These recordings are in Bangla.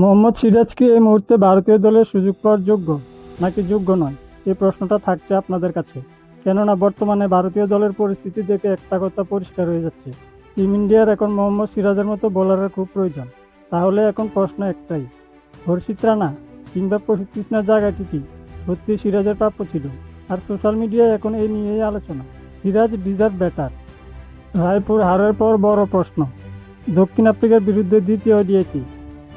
মোহাম্মদ সিরাজ কি এই মুহূর্তে ভারতীয় দলের সুযোগ পাওয়ার যোগ্য নাকি যোগ্য নয়? এই প্রশ্নটা থাকছে আপনাদের কাছে। কেননা বর্তমানে ভারতীয় দলের পরিস্থিতি দেখে একটা কথা পরিষ্কার হয়ে যাচ্ছে। টিম ইন্ডিয়ার এখন মোহাম্মদ সিরাজের মতো বোলারের খুব প্রয়োজন। তাহলে এখন প্রশ্ন একটাই। হর্ষিত রানা কিংবা প্রসিদ্ধ কৃষ্ণার জায়গাটি কি? সত্যি সিরাজের প্রাপ্য ছিল? আর সোশ্যাল মিডিয়ায় এখন এই নিয়েই আলোচনা। Siraj deserve batter. রায়পুর হারের পর বড় প্রশ্ন। দক্ষিণ আফ্রিকার বিরুদ্ধে দ্বিতীয় ওডিআইটি।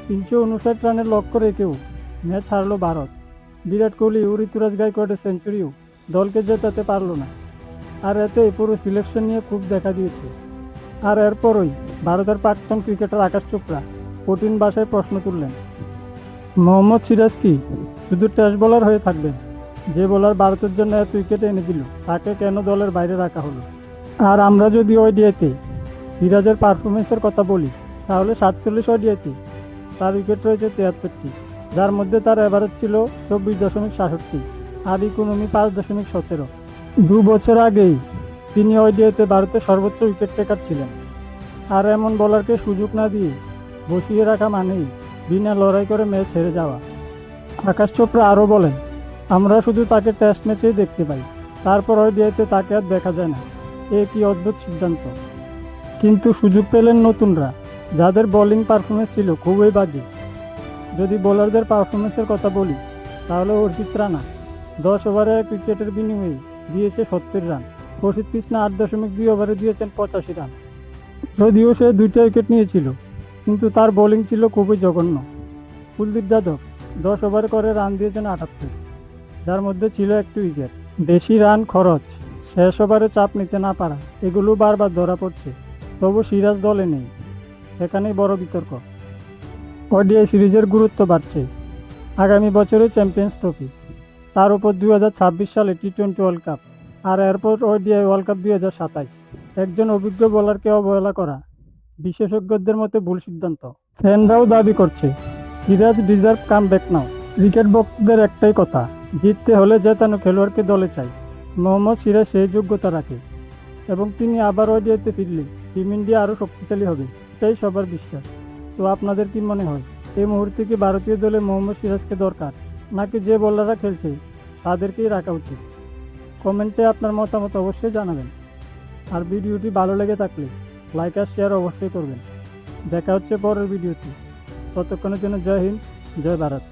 তিনশো উনষাট রানের লক্ষ্য রেখেও ম্যাচ হারল ভারত। বিরাট কোহলি ও ঋতুরাজ গাইকোয়াডের সেঞ্চুরিও দলকে জেতাতে পারল না। আর এতে পুরো সিলেকশন নিয়ে খুব দেখা দিয়েছে। আর এরপরই ভারতের প্রাক্তন ক্রিকেটার আকাশ চোপড়া কঠিন ভাষায় প্রশ্ন তুললেন, মোহাম্মদ সিরাজ কি শুধু টেস্ট বোলার হয়ে থাকবেন? যে বোলার ভারতের জন্য এত উইকেট এনে দিল, তাকে কেন দলের বাইরে রাখা হলো? আর আমরা যদি ওডিআইতে সিরাজের পারফরমেন্সের কথা বলি, তাহলে সাতচল্লিশ ওডিআইতে উইকেট রয়েছে তিয়াত্তরটি, যার মধ্যে তার অ্যাভারেজ ছিল চব্বিশ দশমিক সাতষট্টি, আর ইকোনমি পাঁচ দশমিক সতেরো। দু বছর আগেই তিনি ওডিআইতে ভারতের সর্বোচ্চ উইকেট টেকার ছিলেন। আর এমন বোলারকে সুযোগ না দিয়ে বসিয়ে রাখা মানেই বিনা লড়াই করে ম্যাচ হেরে যাওয়া। আকাশ চোপড়া আরও বলেন, আমরা শুধু তাকে টেস্ট ম্যাচেই দেখতে পাই, তারপর ওডিআইতে তাকে আর দেখা যায় না। এ কি অদ্ভুত সিদ্ধান্ত। কিন্তু সুযোগ পেলেন নতুনরা। যাদের বোলিং পারফরমেন্স ছিল খুবই বাজে। যদি বোলারদের পারফরমেন্সের কথা বলি, তাহলে অর্জিত রানা দশ ওভারে ক্রিকেটের বিনিময়ে দিয়েছে সত্তর রান প্রসিদ্ধ কৃষ্ণা আট দশমিক দুই ওভারে দিয়েছেন পঁচাশি রান যদিও সে দুইটা উইকেট নিয়েছিল, কিন্তু তার বোলিং ছিল খুবই জঘন্য। কুলদীপ যাদব দশ ওভার করে রান দিয়েছেন আটাত্তর। যার মধ্যে ছিল একটি উইকেট বেশি রান খরচ, শেষ ওভারে চাপ নিতে না পারা, এগুলো বারবার ধরা পড়ছে। তবু সিরাজ দলে নেই। এখানেই বড় বিতর্ক। ওডিআই সিরিজের গুরুত্ব বাড়ছে। আগামী বছরে চ্যাম্পিয়ন্স ট্রফি। তার উপর ছাব্বিশ সালে টি টোয়েন্টি ওয়ার্ল্ড কাপ আর এরপর ওডিআই ওয়ার্ল্ড কাপ দুই একজন অভিজ্ঞ বোলারকে অবহেলা করা বিশেষজ্ঞদের মতে ভুল সিদ্ধান্ত। ফ্যানরাও দাবি করছে, Siraj deserve come back now. Cricket ভক্তদের একটাই কথা, জিততে হলে জেতানো খেলোয়াড়কে দলে চাই। মোহাম্মদ সিরাজ সেই যোগ্যতা রাখে এবং তিনি আবার ওডিআইতে ফিরলে, টিম ইন্ডিয়া আরও শক্তিশালী হবে। এটাই সবার বিশ্বাস। তো আপনাদের কি মনে হয়, এই মুহূর্তে কি ভারতীয় দলে মোহাম্মদ সিরাজকে দরকার, নাকি যে বোলাররা খেলছে, তাদেরকেই রাখা উচিত? কমেন্টে আপনার মতামত অবশ্যই জানাবেন। আর ভিডিওটি ভালো লেগে থাকলে লাইক আর শেয়ার অবশ্যই করবেন। দেখা হচ্ছে পরের ভিডিওটি ততক্ষণের জন্য জয় হিন্দ, জয় ভারত।